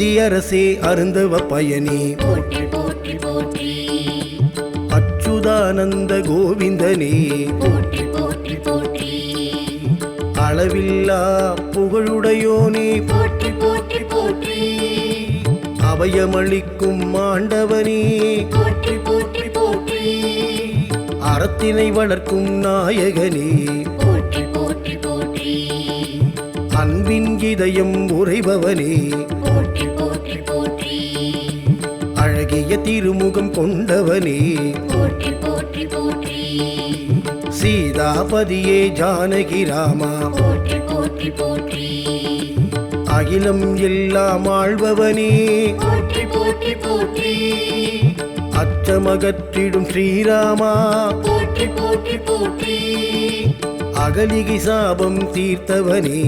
அத்தியரசே அருந்தவ பயனே. போற்றி போற்றி போற்றி. அச்சுதானந்த கோவிந்தனே. போற்றி போற்றி போற்றி. அளவில்லா புகழுடையோனே. போற்றி போற்றி போற்றி. அபயமளிக்கும் ஆண்டவனே. போற்றி போற்றி போற்றி. அறத்தினை வளர்க்கும் நாயகனே. போற்றி போற்றி போற்றி. அன்பின் இதயம் உறைபவனே. திருமுகம் கொண்டவனே. போற்றி போற்றி போற்றி. சீதாபதியே ஜானகி ராமா. போற்றி போற்றி போற்றி. அகிலம் எல்லாம் ஆள்பவனே போற்றி போற்றி போற்றி. அச்சமகற்றிடும் ஸ்ரீராமா. போற்றி போற்றி போற்றி. அகலிகை சாபம் தீர்த்தவனே.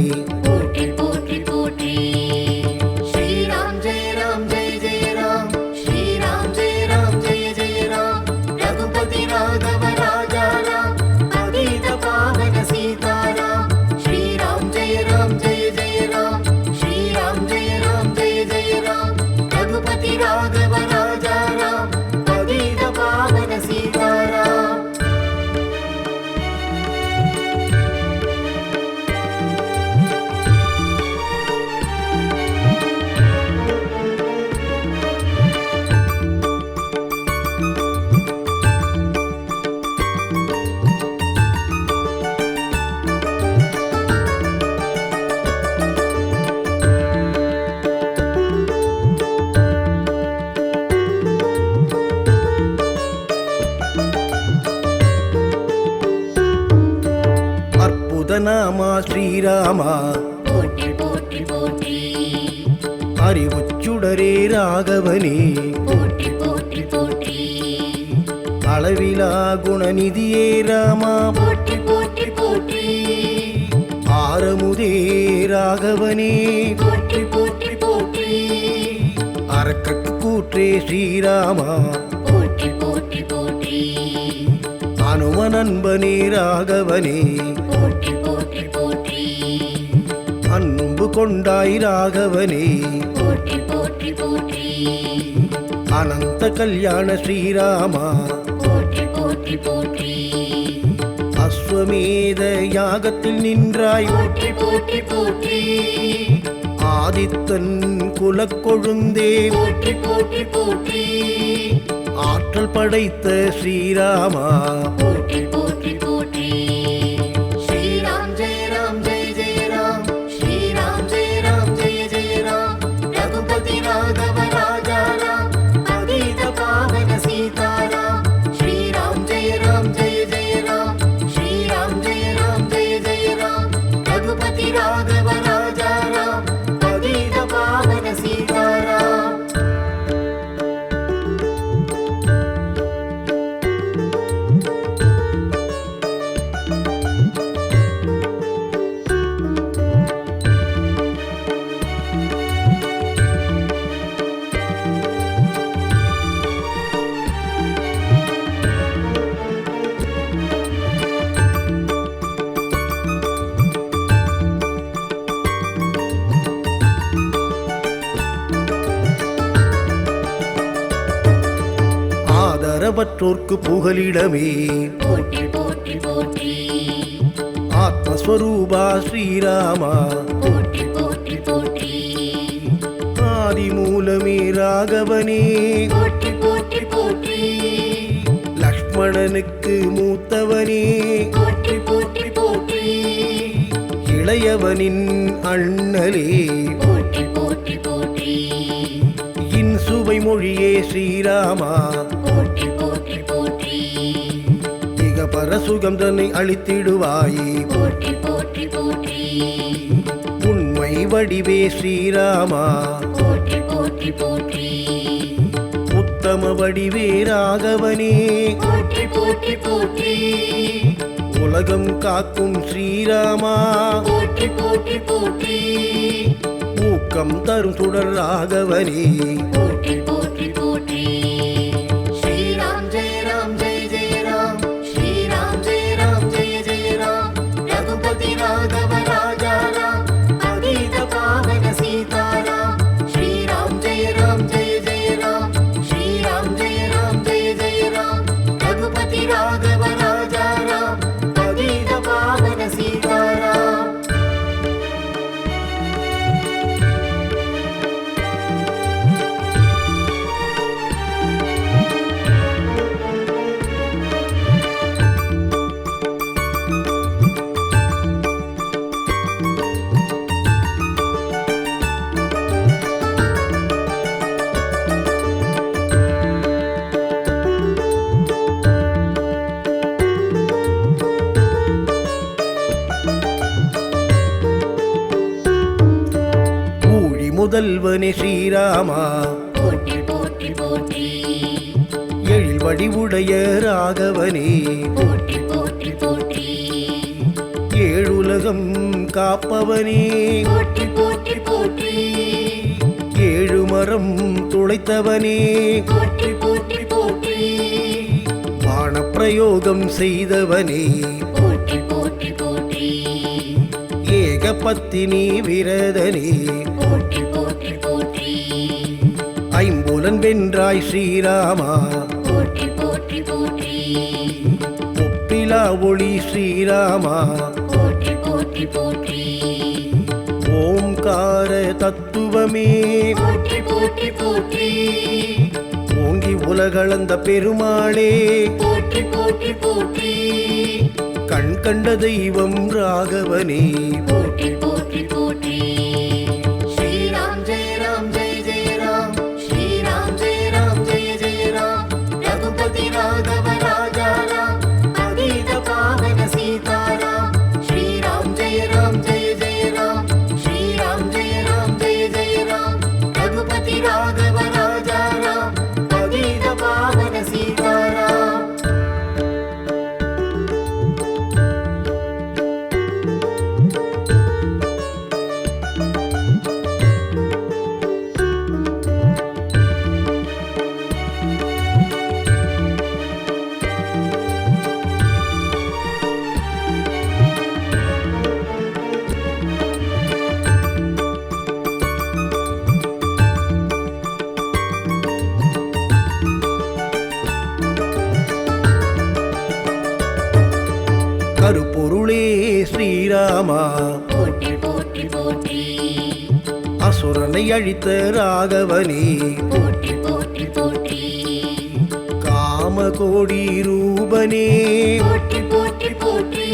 அற்புத நாமா ஸ்ரீராமா? போற்றி போற்றி போற்றி. அறிவுச்சுடரே ராகவனே. போற்றி போற்றி போற்றி. அளவிலா குணநிதியே ராமா. போற்றி போற்றி போற்றி. ஆரமுதே ராகவனே. போற்றி போற்றி போற்றி. அரக்கற்கு கூற்றே ஸ்ரீராமா. போற்றி போற்றி போற்றி. அனுமன் அன்பனே ராகவனே போற்றி போற்றி போற்றி. அன்பு கொண்டாய் ராகவனே போற்றி போற்றி போற்றி. அனந்த கல்யாண ஸ்ரீராமா. போற்றி போற்றி போற்றி. அஸ்வமேத யாகத்தில் நின்றாய். போற்றி போற்றி போற்றி. ஆதித்தன் குலக்கொழுந்தே. போற்றி போற்றி போற்றி. ஆற்றல் படைத்த ஸ்ரீராமா. போற்றி போற்றி. ஆதரவற்றோர்க்கு புகலிடமே. போற்றி போற்றி போற்றி. ஆத்மஸ்வரூபா ஸ்ரீராமா. போற்றி போற்றி போற்றி. ஆதிமூலமே ராகவனே. போற்றி போற்றி போற்றி. லக்ஷ்மணனுக்கு மூத்தவனே. போற்றி போற்றி போற்றி. இளையவனின் அண்ணலே. போற்றி போற்றி போற்றி. இன் சுவை மொழியே ஸ்ரீராமா மிக பரசுகம் தன்னை அளித்திடுவாயே போற்றி போற்றி போற்றி. உண்மை வடிவே ஸ்ரீராமா. போற்றி போற்றி போற்றி. உத்தம வடிவே ராகவனே. போற்றி போற்றி போற்றி. உலகம் காக்கும் ஸ்ரீராமா. போற்றி போற்றி போற்றி. ஊக்கம் தரும் சுடர் ராகவனே. போற்றி போற்றி புதல்வனே ஸ்ரீராமா. போற்றி போற்றி போற்றி. எழில் வடிவுடைய ராகவனே. போற்றி போற்றி போற்றி. ஏழுலகம் காப்பவனே. போற்றி போற்றி போற்றி. ஏழு மரம் துளைத்தவனே. போற்றி போற்றி போற்றி. பானப்பிரயோகம் செய்தவனே. ஏகபத்தினி விரதனே. போற்றி போற்றி போற்றி. ஐம்புலன் வென்றாய் ஸ்ரீராமா. போற்றி போற்றி போற்றி. ஒப்பிலா ஒளி ஸ்ரீராமா. போற்றி போற்றி போற்றி. ஓம்கார தத்துவமே. போற்றி போற்றி போற்றி. ஓங்கி உலகளந்த பெருமாளே. போற்றி போற்றி போற்றி. கண் கண்ட தெய்வம் ராகவனே. போற்றி அழித்த ராகவனே. போற்றி போற்றி போற்றி. காமகோடி ரூபனே. போற்றி போற்றி போற்றி.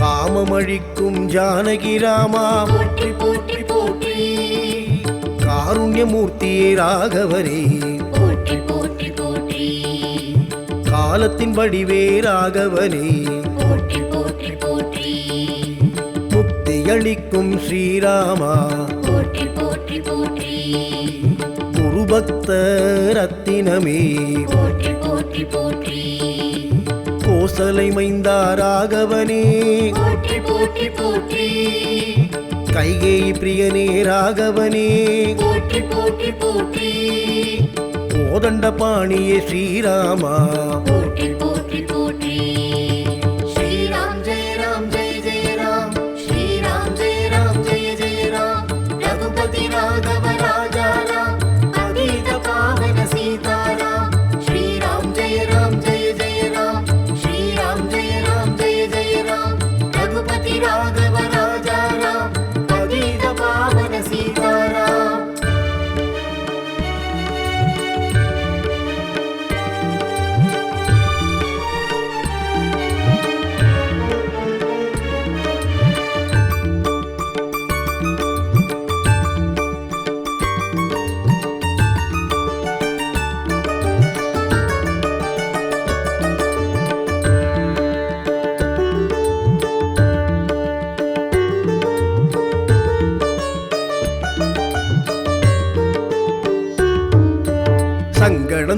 காமமழிக்கும் ஜானகி ராமா. போற்றி போற்றி போற்றி. காருண்யமூர்த்தியே ராகவனே போற்றி போற்றி போற்றி. காலத்தின் வடிவே ராகவனே. போற்றி போற்றி போற்றி. முக்தியளிக்கும் ஸ்ரீராமா. போற்றி. குருபக்த ரத்தினமே போற்றி போற்றி போற்றி. கோசலை மைந்தா ராகவனே போற்றி போற்றி போற்றி. கைகேயி பிரியனே ராகவனே. போற்றி போற்றி போற்றி. கோதண்ட பாணியே ஸ்ரீராமா. போற்றி போற்றி போற்றி.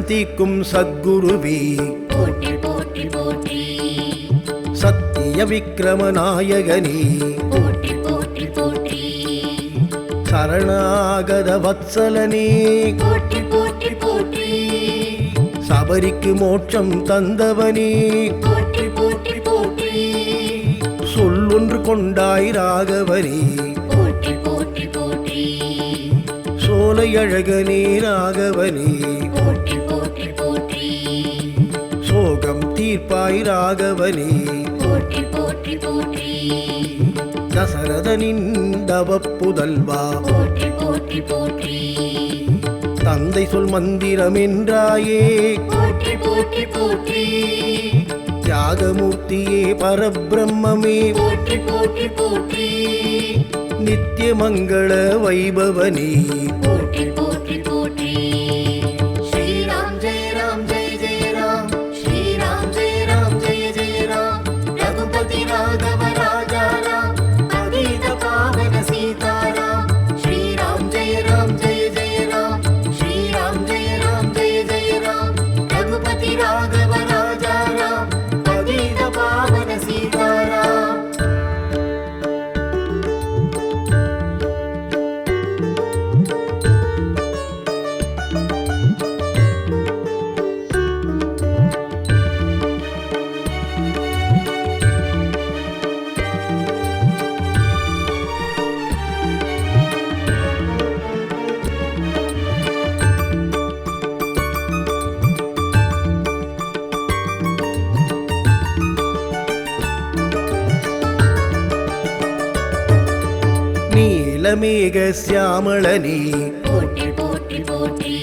தீக்கும் சத்குருவே. போற்றி போற்றி போற்றி. சத்திய விக்ரம நாயகனே போற்றி போற்றி போற்றி. சரணாகத வத்சலனே. போற்றி போற்றி போற்றி. சபரிக்கு மோட்சம் தந்தவனே. போற்றி போற்றி போற்றி. சொல்லொன்று கொண்டாய் ராகவனே. போற்றி போற்றி போற்றி. சோலை அழகனே ராகவனே. போற்றி தீர்ப்பாய் ராகவனே போற்றி போற்றி போற்றி. தசரதனின் தவப் புதல்வா போற்றி போற்றி போற்றி. தந்தை சொல் மந்திரம் என்றாயே போற்றி போற்றி போற்றி. தியாகமூர்த்தியே பரபிரம்மே போற்றி போற்றி போற்றி. நித்திய மங்கள வைபவனே. போற்றி நீலமேக சியாமளனே போற்றி போற்றி போற்றி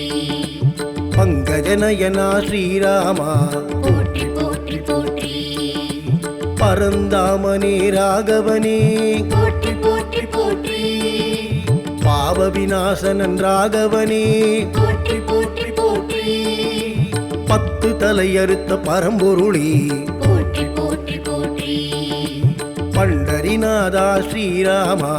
பங்கஜனயனா ஸ்ரீராமா போற்றி போற்றி போற்றி பரந்தாமனே ராகவனே போற்றி போற்றி போற்றி பாவ விநாசனன் ராகவனே போற்றி போற்றி போற்றி பத்து தலையறுத்த பரம்பொருளே போற்றி போற்றி போற்றி பண்டரிநாதா ஸ்ரீராமா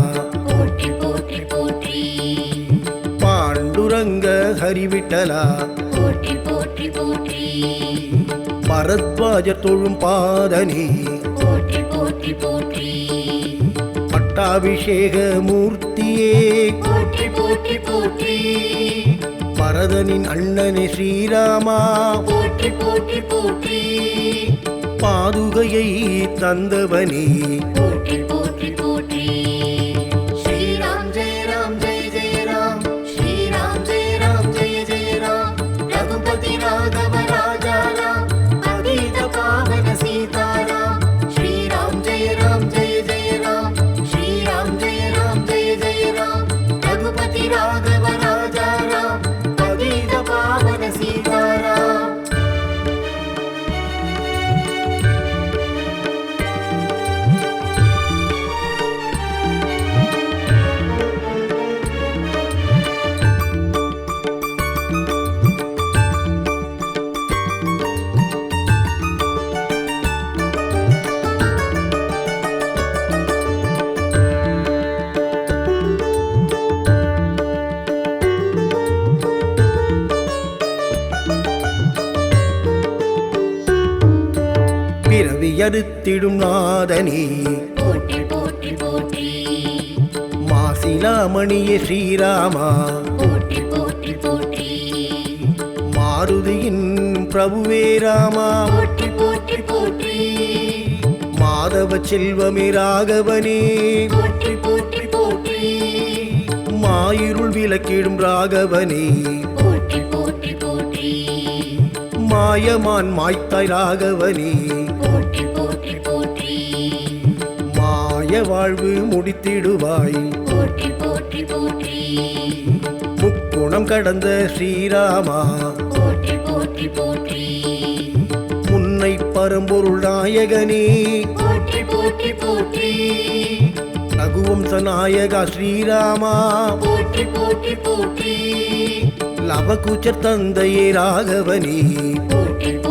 பாண்டுரங்க ஹரிவிட்டலா? போற்றி போற்றி போற்றி. பரத்வாஜ தொழும் பாதனே. போற்றி போற்றி போற்றி. பட்டாபிஷேக மூர்த்தியே. போற்றி போற்றி போற்றி. பரதனின் அண்ணனே ஸ்ரீராமா. போற்றி போற்றி போற்றி. பாதுகையை தந்தவனே. போற்றி போற்றி போற்றி. அறுத்திடும் நாதனே. போற்றி போற்றி போற்றி மாசிலாமணியே ஸ்ரீராமா. போற்றி போற்றி போற்றி மாருதியின் பிரபுவே ராமா. போற்றி போற்றி போற்றி மாதவ செல்வமே ராகவனே. போற்றி போற்றி போற்றி மாயிருள் விளக்கிடும் ராகவனே. போற்றி போற்றி போற்றி மாயமான் மாய்த்தாய் ராகவனே. மாய வாழ்வு முடித்திடுவாய். போற்றி போற்றி போற்றி. முக்குணம் கடந்த ஸ்ரீராமா. போற்றி போற்றி போற்றி. முன்னை பரம்பொருள் நாயகனே. போற்றி போற்றி போற்றி. ரகுவம்ச நாயகா ஸ்ரீராமா. போற்றி போற்றி போற்றி. லவகுச்சர் தந்தையே ராகவனே. போற்றி